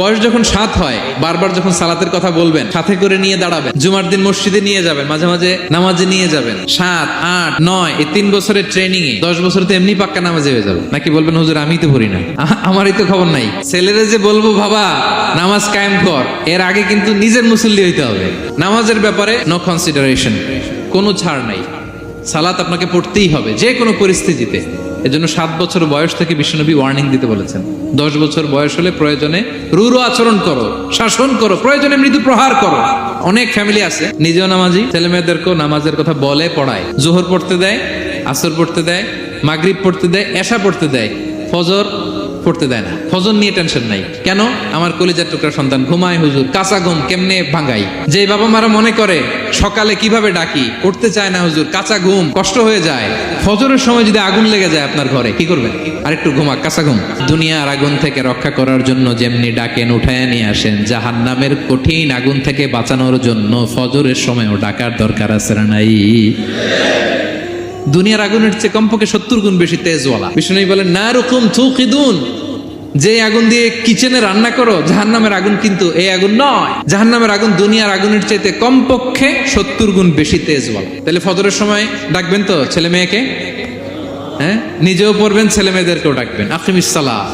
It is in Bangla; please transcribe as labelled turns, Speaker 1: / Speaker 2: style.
Speaker 1: বয়স যখন সাত হয়, বারবার যখন সালাতের কথা বলবেন, সাথে করে নিয়ে দাঁড়াবেন। জুমার দিন মসজিদে নিয়ে যাবেন, মাঝে মাঝে নামাজে নিয়ে যাবেন। সাত, আট, নয়, এই তিন বছরের ট্রেনিং এ দশ বছর তো এমনি পাক্কা নামাজে হয়ে যাবে। নাকি বলবেন, হুজুর আমি তো পড়ি না আমারই তো খবর নাই। ছেলেরা যে বলব, বাবা, নামাজ কায়েম কর। এর আগে কিন্তু নিজের মুসল্লি হইতে হবে। নামাজের ব্যাপারে নো কনসিডারেশন কোনো ছাড় নাই। সালাত আপনাকে পড়তেই হবে, যে কোনো পরিস্থিতিতে। এজন্য সাত বছর বয়স থেকে বিশ্বনবী ওয়ার্নিং দিতে বলেছেন। দশ বছর বয়স হলে প্রয়োজনে রুরু আচরণ করো, শাসন করো, প্রয়োজনে মৃদু প্রহার করো। অনেক ফ্যামিলি আছে, নিজেও নামাজি ছেলে মেয়েদেরকেও নামাজের কথা বলে, পড়ায়। জোহর পড়তে দেয়, আসর পড়তে দেয়, মাগরিব পড়তে দেয়, এশা পড়তে দেয়, ফজর পড়তে দেয় না। ফজর নিয়ে টেনশন নাই। কেন? আমার কলিজার টুকরা সন্তান ঘুমায় হুজুর, কাঁচা ঘুম কেমনে ভাঙাই? যে বাবা মারা মনে করে সকালে কীভাবে ডাকি উঠতে চায় না হুজুর, কাঁচা ঘুম, কষ্ট হয়ে যায়। ফজরের সময় যদি আগুন লেগে যায় আপনার ঘরে, কি করবেন? আরেকটু ঘুমা কাঁচা ঘুম। দুনিয়ার আগুন থেকে রক্ষা করার জন্য যেমনি ডাকেন, উঠায় নিয়ে আসেন জাহান নামের কঠিন আগুন থেকে বাঁচানোর জন্য ফজরের সময়ও ডাকার দরকার আছে না নাই? দুনিয়ার আগুনের চেয়ে কমপক্ষে সত্তর গুণ বেশি তেজওয়ালা। বিষ্ণু বলেন না রকম থুকিদুন যে আগুন দিয়ে কিচেনে রান্না করো জাহান নামের আগুন কিন্তু এই আগুন নয়। জাহান নামের আগুন দুনিয়ার আগুনের চাইতে কমপক্ষে সত্তর গুণ বেশি তেজ বল তাহলে ফদরের সময় ডাকবেন তো ছেলে মেয়েকে? হ্যাঁ? নিজেও পড়বেন, ছেলে মেয়েদেরকেও ডাকবেন। আকিমিস সালাহ